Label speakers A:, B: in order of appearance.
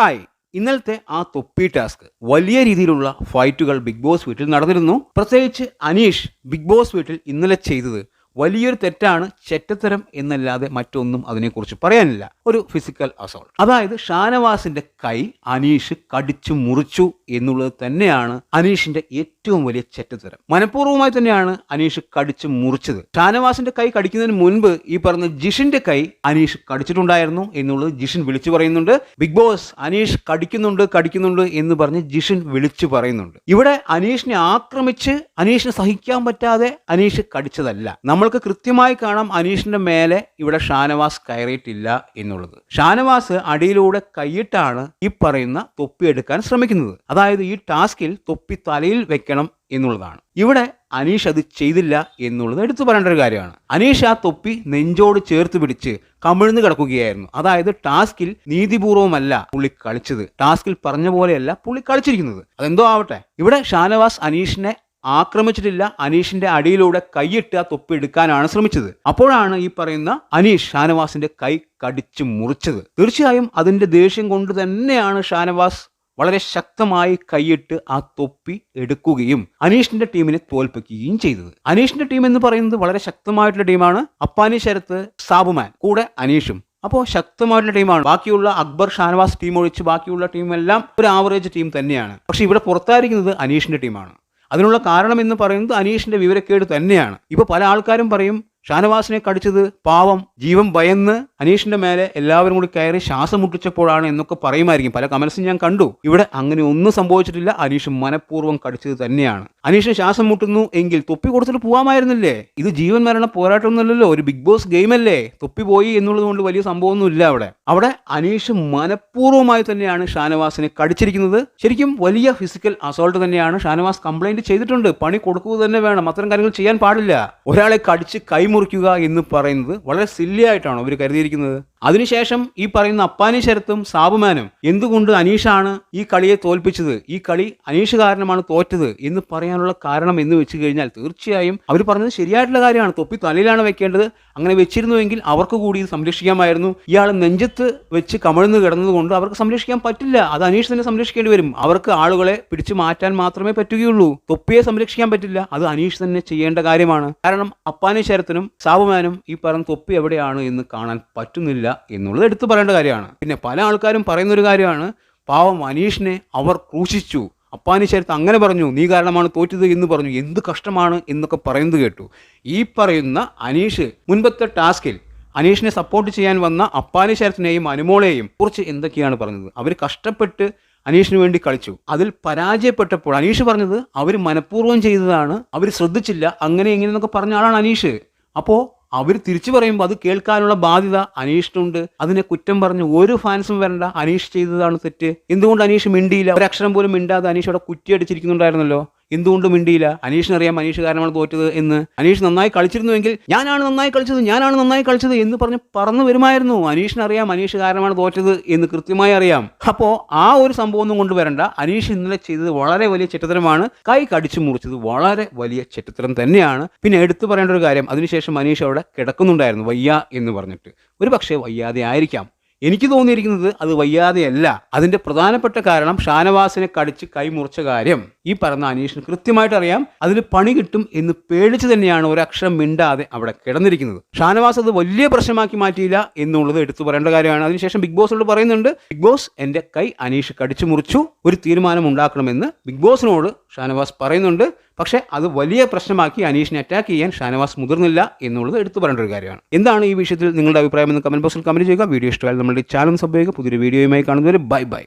A: Hi. ഇന്നലത്തെ ആ തൊപ്പി ടാസ്ക് വലിയ രീതിയിലുള്ള ഫൈറ്റുകൾ ബിഗ് ബോസ് വീട്ടിൽ നടന്നിരുന്നു. പ്രത്യേകിച്ച് അനീഷ് ബിഗ് ബോസ് വീട്ടിൽ ഇന്നലെ ചെയ്തത് വലിയൊരു തെറ്റാണ് ചെറ്റത്തരം എന്നല്ലാതെ മറ്റൊന്നും അതിനെക്കുറിച്ച് പറയാനില്ല. ഒരു ഫിസിക്കൽ അസോൾട്ട് അതായത് ഷാനവാസിന്റെ കൈ അനീഷ് കടിച്ചു മുറിച്ചു എന്നുള്ളത് തന്നെയാണ് അനീഷിന്റെ ഏറ്റവും വലിയ ചെറ്റത്തരം. മനഃപൂർവമായി തന്നെയാണ് അനീഷ് കടിച്ചു മുറിച്ചത്. ഷാനവാസിന്റെ കൈ കടിക്കുന്നതിന് മുൻപ് ഈ പറഞ്ഞ ജിഷിന്റെ കൈ അനീഷ് കടിച്ചിട്ടുണ്ടായിരുന്നു എന്നുള്ളത് ജിഷിൻ വിളിച്ചു പറയുന്നുണ്ട്. ബിഗ് ബോസ് അനീഷ് കടിക്കുന്നുണ്ട് കടിക്കുന്നുണ്ട് എന്ന് പറഞ്ഞ് ജിഷിൻ വിളിച്ചു പറയുന്നുണ്ട്. ഇവിടെ അനീഷിനെ ആക്രമിച്ച് അനീഷിനെ സഹിക്കാൻ പറ്റാതെ അനീഷ് കടിച്ചതല്ല. നമ്മൾക്ക് കൃത്യമായി കാണാം അനീഷിന്റെ മേലെ ഇവിടെ ഷാനവാസ് കയറിയിട്ടില്ല എന്നുള്ളത്. ഷാനവാസ് അടിയിലൂടെ കൈയിട്ടാണ് ഈ പറയുന്ന തൊപ്പി എടുക്കാൻ ശ്രമിക്കുന്നത്. അതായത് ഈ ടാസ്കിൽ തൊപ്പി തലയിൽ വെക്കണം എന്നുള്ളതാണ്. ഇവിടെ അനീഷ് അത് ചെയ്തില്ല എന്നുള്ളത് എടുത്തു പറയേണ്ട ഒരു കാര്യമാണ്. അനീഷ് ആ തൊപ്പി നെഞ്ചോട് ചേർത്ത് പിടിച്ച് കമിഴ്ന്ന് കിടക്കുകയായിരുന്നു. അതായത് ടാസ്കിൽ നീതിപൂർവമല്ല പുള്ളി കളിച്ചത്. ടാസ്കിൽ പറഞ്ഞ പോലെയല്ല പുള്ളി കളിച്ചിരിക്കുന്നത്. അതെന്തോ ആവട്ടെ. ഇവിടെ ഷാനവാസ് അനീഷിനെ ആക്രമിച്ചിട്ടില്ല. അനീഷിന്റെ അടിയിലൂടെ കൈയിട്ട് ആ തൊപ്പി എടുക്കാനാണ് ശ്രമിച്ചത്. അപ്പോഴാണ് ഈ പറയുന്ന അനീഷ് ഷാനവാസിന്റെ കൈ കടിച്ചു മുറിച്ചത്. തീർച്ചയായും അതിന്റെ ദേഷ്യം കൊണ്ട് തന്നെയാണ് ഷാനവാസ് വളരെ ശക്തമായി കൈയിട്ട് ആ തൊപ്പി എടുക്കുകയും അനീഷിന്റെ ടീമിനെ തോൽപ്പിക്കുകയും ചെയ്തത്. അനീഷിന്റെ ടീം എന്ന് പറയുന്നത് വളരെ ശക്തമായിട്ടുള്ള ടീമാണ്. അപ്പാനി ശരത്ത് സാബുമാൻ കൂടെ അനീഷും. അപ്പോൾ ശക്തമായിട്ടുള്ള ടീമാണ്. ബാക്കിയുള്ള അക്ബർ ഷാനവാസ് ടീം ഒഴിച്ച് ബാക്കിയുള്ള ടീമെല്ലാം ഒരു ആവറേജ് ടീം തന്നെയാണ്. പക്ഷെ ഇവിടെ പുറത്തായിരിക്കുന്നത് അനീഷിന്റെ ടീമാണ്. അതിനുള്ള കാരണം എന്ന് പറയുന്നത് അനീഷിന്റെ വിവരക്കേട് തന്നെയാണ്. ഇപ്പൊ പല ആൾക്കാരും പറയും ഷാനവാസിനെ കടിച്ചത് പാവം ജീവൻ ഭയന്ന് അനീഷിന്റെ മേലെ എല്ലാവരും കൂടി കയറി ശ്വാസം മുട്ടിച്ചപ്പോഴാണ് എന്നൊക്കെ പറയുമായിരിക്കും. പല കമൻസും ഞാൻ കണ്ടു. ഇവിടെ അങ്ങനെ ഒന്നും സംഭവിച്ചിട്ടില്ല. അനീഷ് മനഃപൂർവം കടിച്ചത് തന്നെയാണ്. അനീഷ് ശ്വാസം മുട്ടുന്നു എങ്കിൽ തൊപ്പി കൊടുത്തിട്ട് പോവാമായിരുന്നില്ലേ? ഇത് ജീവൻ മരണ പോരാട്ടമൊന്നുമല്ലല്ലോ. ഒരു ബിഗ് ബോസ് ഗെയിം അല്ലേ തൊപ്പി പോയി എന്നുള്ളത് കൊണ്ട് വലിയ സംഭവമൊന്നുമില്ല അവിടെ. അവിടെ അനീഷ് മനഃപൂർവമായി തന്നെയാണ് ഷാനവാസിനെ കടിച്ചിരിക്കുന്നത്. ശരിക്കും വലിയ ഫിസിക്കൽ അസോൾട്ട് തന്നെയാണ് ഷാനവാസ് കംപ്ലൈന്റ് ചെയ്തിട്ടുണ്ട്. പണി കൊടുക്കുക തന്നെ വേണം. അത്തരം കാര്യങ്ങൾ ചെയ്യാൻ പാടില്ല. ഒരാളെ കടിച്ച് കൈമുറിക്കുക എന്ന് പറയുന്നത് വളരെ സില്ലിയായിട്ടാണോ അവർ കരുതിയിരിക്കുന്നത്? അതിനുശേഷം ഈ പറയുന്ന അപ്പാനി ശരത്തും സാബുമാനും എന്തുകൊണ്ട് അനീഷാണ് ഈ കളിയെ തോൽപ്പിച്ചത്? ഈ കളി അനീഷ് കാരണമാണ് തോറ്റത് എന്ന് പറയാനുള്ള കാരണം എന്ന് വെച്ച് കഴിഞ്ഞാൽ തീർച്ചയായും അവർ പറഞ്ഞത് ശരിയായിട്ടുള്ള കാര്യമാണ്. തൊപ്പി തലയിലാണ് വെക്കേണ്ടത്. അങ്ങനെ വെച്ചിരുന്നുവെങ്കിൽ അവർക്ക് കൂടി ഇത് സംരക്ഷിക്കാമായിരുന്നു. ഇയാൾ നെഞ്ചത്ത് വെച്ച് കമഴ്ന്ന് കിടന്നതുകൊണ്ട് അവർക്ക് സംരക്ഷിക്കാൻ പറ്റില്ല. അത് അനീഷ് തന്നെ സംരക്ഷിക്കേണ്ടി വരും. അവർക്ക് ആളുകളെ പിടിച്ചു മാറ്റാൻ മാത്രമേ പറ്റുകയുള്ളൂ. തൊപ്പിയെ സംരക്ഷിക്കാൻ പറ്റില്ല. അത് അനീഷ് തന്നെ ചെയ്യേണ്ട കാര്യമാണ്. കാരണം അപ്പാനി ശരത്തിനും സാബുമാനും ഈ പറഞ്ഞ തൊപ്പി എവിടെയാണ് എന്ന് കാണാൻ പറ്റുന്നില്ല. എന്നുള്ളത് എടുത്തു പറയേണ്ട കാര്യമാണ്. പിന്നെ പല ആൾക്കാരും പറയുന്ന ഒരു കാര്യമാണ് പാവം അനീഷിനെ അവർ ക്രൂശിച്ചു. അപ്പാനി ശരത്ത് അങ്ങനെ പറഞ്ഞു നീ കാരണമാണ് തോറ്റത് എന്ന് പറഞ്ഞു. എന്ത് കഷ്ടമാണ് എന്നൊക്കെ പറയുന്നത് കേട്ടു. ഈ പറയുന്ന അനീഷ് മുൻപത്തെ ടാസ്കിൽ അനീഷിനെ സപ്പോർട്ട് ചെയ്യാൻ വന്ന അപ്പാനി ശരത്തിനെയും അനുമോളെയും കുറിച്ച് എന്തൊക്കെയാണ് പറഞ്ഞത്? അവർ കഷ്ടപ്പെട്ട് അനീഷിന് വേണ്ടി കളിച്ചു. അതിൽ പരാജയപ്പെട്ടപ്പോൾ അനീഷ് പറഞ്ഞത് അവർ മനഃപൂർവം ചെയ്തതാണ്. അവർ ശ്രദ്ധിച്ചില്ല. അങ്ങനെ ഇങ്ങനെ എന്നൊക്കെ പറഞ്ഞ ആളാണ് അനീഷ്. അപ്പോൾ അവർ തിരിച്ചു പറയുമ്പോൾ അത് കേൾക്കാനുള്ള ബാധ്യത അനീഷിനുണ്ട്. അതിനെ കുറ്റം പറഞ്ഞ് ഒരു ഫാൻസും വരണ്ട അനീഷ് ചെയ്തതാണ് തെറ്റ്. എന്തുകൊണ്ട് അനീഷ് മിണ്ടിയില്ല? ഒരക്ഷരം പോലും മിണ്ടാതെ അനീഷ് അവിടെ കുറ്റിയടിച്ചിരിക്കുന്നുണ്ടായിരുന്നല്ലോ? എന്തുകൊണ്ട് മിണ്ടിയില്ല. അനീഷിനറിയാം അനീഷ് കാരണമാണ് തോറ്റത് എന്ന്. അനീഷ് നന്നായി കളിച്ചിരുന്നുവെങ്കിൽ ഞാനാണ് നന്നായി കളിച്ചത് ഞാനാണ് നന്നായി കളിച്ചത് എന്ന് പറഞ്ഞ് പറന്നു വരുമായിരുന്നു. അനീഷിനറിയാം അനീഷ് കാരണമാണ് തോറ്റത് എന്ന് കൃത്യമായി അറിയാം. അപ്പോൾ ആ ഒരു സംഭവം ഒന്നും കൊണ്ടുവരണ്ട. അനീഷ് ഇന്നലെ ചെയ്തത് വളരെ വലിയ ചിട്ടത്തരമാണ് കൈ കടിച്ചു മുറിച്ചത് വളരെ വലിയ ചിട്ടത്തരം തന്നെയാണ്. പിന്നെ എടുത്തു പറയേണ്ട ഒരു കാര്യം അതിനുശേഷം അനീഷ് അവിടെ കിടക്കുന്നുണ്ടായിരുന്നു വയ്യ എന്ന് പറഞ്ഞിട്ട്. ഒരു പക്ഷേ വയ്യാതെ ആയിരിക്കാം. എനിക്ക് തോന്നിയിരിക്കുന്നത് അത് വയ്യാതെയല്ല. അതിന്റെ പ്രധാനപ്പെട്ട കാരണം ഷാനവാസിനെ കടിച്ച് കൈമുറിച്ച കാര്യം. ഈ പറഞ്ഞ അനീഷിന് കൃത്യമായിട്ട് അറിയാം. അതിന് പണി കിട്ടും എന്ന് പേടിച്ചു തന്നെയാണ് ഒരക്ഷരം മിണ്ടാതെ അവിടെ കിടന്നിരിക്കുന്നത്. ഷാനവാസ് അത് വലിയ പ്രശ്നമാക്കി മാറ്റിയില്ല എന്നുള്ളത് എടുത്തു പറയേണ്ട കാര്യമാണ്. അതിനുശേഷം ബിഗ് ബോസിനോട് പറയുന്നുണ്ട് ബിഗ് ബോസ് എന്റെ കൈ അനീഷ് കടിച്ചു മുറിച്ചു. ഒരു തീരുമാനം ഉണ്ടാക്കണമെന്ന് ബിഗ് ബോസിനോട് ഷാനവാസ് പറയുന്നുണ്ട്. പക്ഷേ അത് വലിയ പ്രശ്നമാക്കി അനീഷിനെ അറ്റാക്ക് ചെയ്യാൻ ഷാനവാസ് മുതിർന്നില്ല എന്നുള്ളത് എടുത്തു പറയേണ്ട ഒരു കാര്യമാണ്. എന്താണ് ഈ വിഷയത്തിൽ നിങ്ങളുടെ അഭിപ്രായം എന്ന് കമന്റ് ബോക്സിൽ കമന്റ് ചെയ്യുക. വീഡിയോ ഇഷ്ടമായാലും നമ്മുടെ ചാനൽ സബ് ചെയ്യുക. പുതിയൊരു വീഡിയോയുമായി കാണുന്നവരെ ബൈ ബൈ.